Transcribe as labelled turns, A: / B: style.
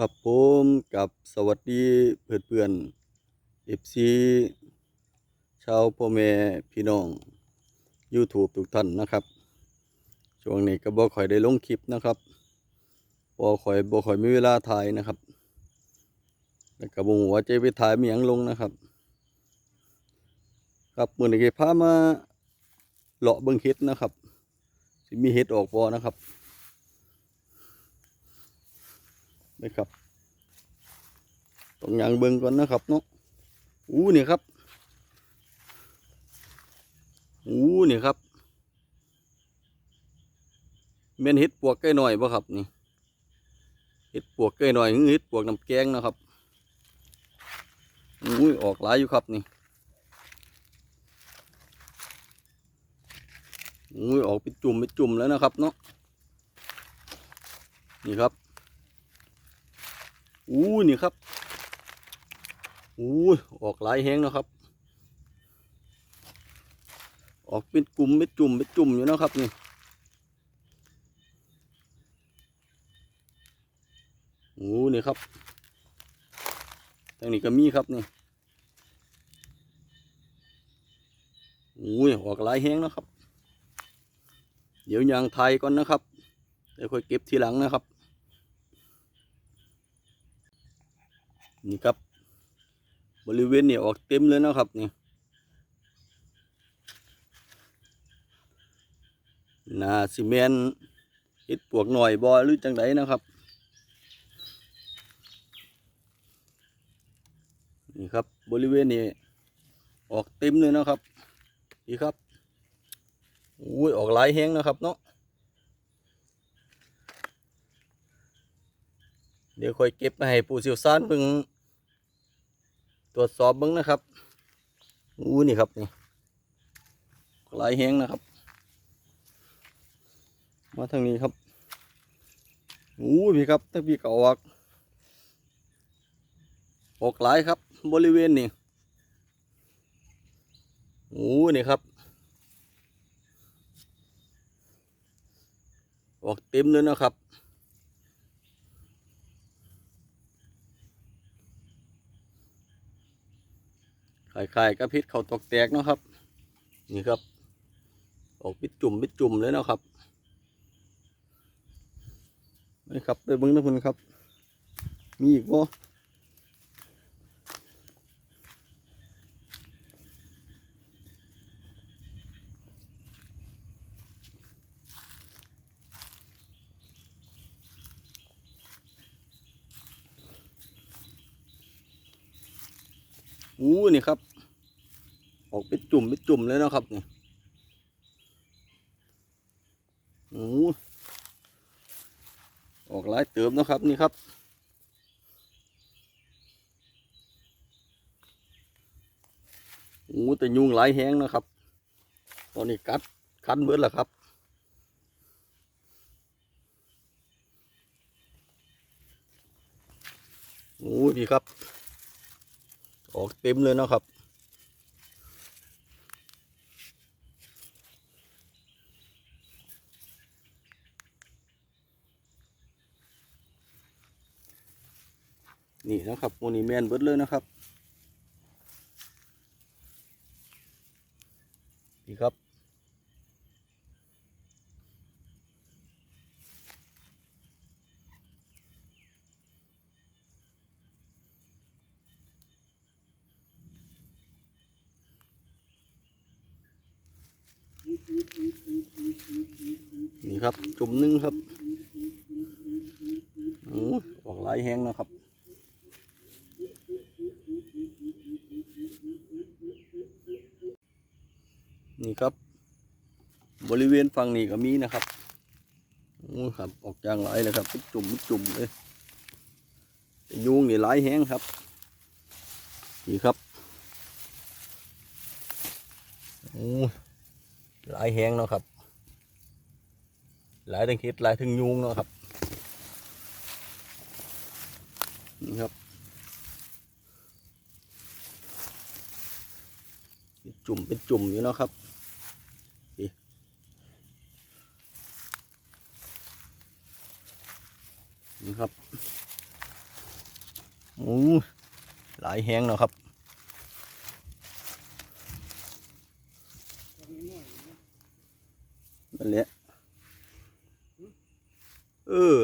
A: ครับผมกับสวัสดีเพื่อนเพื่อนเอฟซีชาวพ่อแม่พี่น้อง YouTube ทุกท่านนะครับ ช่วงนี้ก็บ่ค่อยได้ลงคลิปนะครับบ่ค่อยบ่ค่อยมีเวลาถ่ายนะครับแล้วก็บ่ฮู้ว่าจไปถ่ายมีหยังลงนะครับ ครับมื้อนี้ก็พามาเลาะเบิ่งเห็ดนะครับสิมีเห็ดออกบ่นะครับ นะครับต้องยังเบิ่งก่อนนะครับเนาะอู้นี่ครับอู้นี่ครับแม่นเห็ดปวกใกล้หน่อยบ่ครับนี่เห็ดปวกใกล้หน่อยเห็ดปวกน้ำแกงนะครับอู้ยออกหลายอยู่ครับนี่อู้ยออกเป็นจุ่มเป็นจุ่มแล้วนะครับเนาะนี่ครับ อู้นี่ครับอู้ยออกหลายแห้งนะครับ ออกเป็นกลุ่มเป็นจุ่มเป็นจุ่มอยู่นะครับนี่อู้นี่ครับทางนี้ก็มีครับนี่อู้ยออกหลายแห้งนะครับ เดี๋ยวยางไทยก่อนนะครับเดี๋ยวค่อยเก็บทีหลังนะครับ นี่ครับ บริเวณนี่ออกเต็มเลยนะครับนี่นาซีเมนต์เฮ็ดปวกหน่อยบอหรือจังไดนะครับ นี่ครับบริเวณนี้ออกเต็มเลยนะครับนี่ครับอุ้ยออกหลายแห้งนะครับเนาะเดี๋ยวค่อยเก็บมาให้ผู้เชี่ยวชาญเพิ่ง ตรวจสอบบิ้งนะครับ อู้นี่ครับนี่ลายแห้งนะครับ มาทางนี้ครับ อู้พี่ครับถ้าพี่ก็ออกออกหลายครับ บริเวณนี้อู้นี่ครับ ออกเต็มเลยนะครับ คล้ายๆกับพิษเขาตกแตกเนาะครับ นี่ครับ ออกปิดจุ่มปิดจุ่มเลยเนาะครับนี่ครับไปเบิ้งนะคุณครับ มีอีกบ่อู้นี่ครับ ออกเป็นจุ่มเป็นจุ่มเลยนะครับนี่โอ้ออกหลายเติมนะครับนี่ครับโอ้แต่ยุงหลายแห้งนะครับ ตอนนี้กัดคันเบิดแล้วครับโอ้ดีครับ ออกเต็มเลยนะครับ นี่นะครับโมนี่แมนเบิดเลยนะครับนี่ครับ นี่ครับ จุ่มหนึ่งครับโอ้ออกหลายแห้งนะครับ นี่ครับ บริเวณฝั่งนี้ก็มีนะครับโอ้ครับออกจางหลายเลยครับจุ่มจุ่มเลยยุงนี่หลายแห้งครับ นี่ครับโอ้หลายแห้งเนาะครับ หลายทั้งเห็ดหลายทั้งยุงเนาะครับนี่ครับ จุ่มเป็นจุ่มอยู่เนาะครับนี่นี่ ครับโอ้หลายแห้งเนาะครับนั่นแหละเออ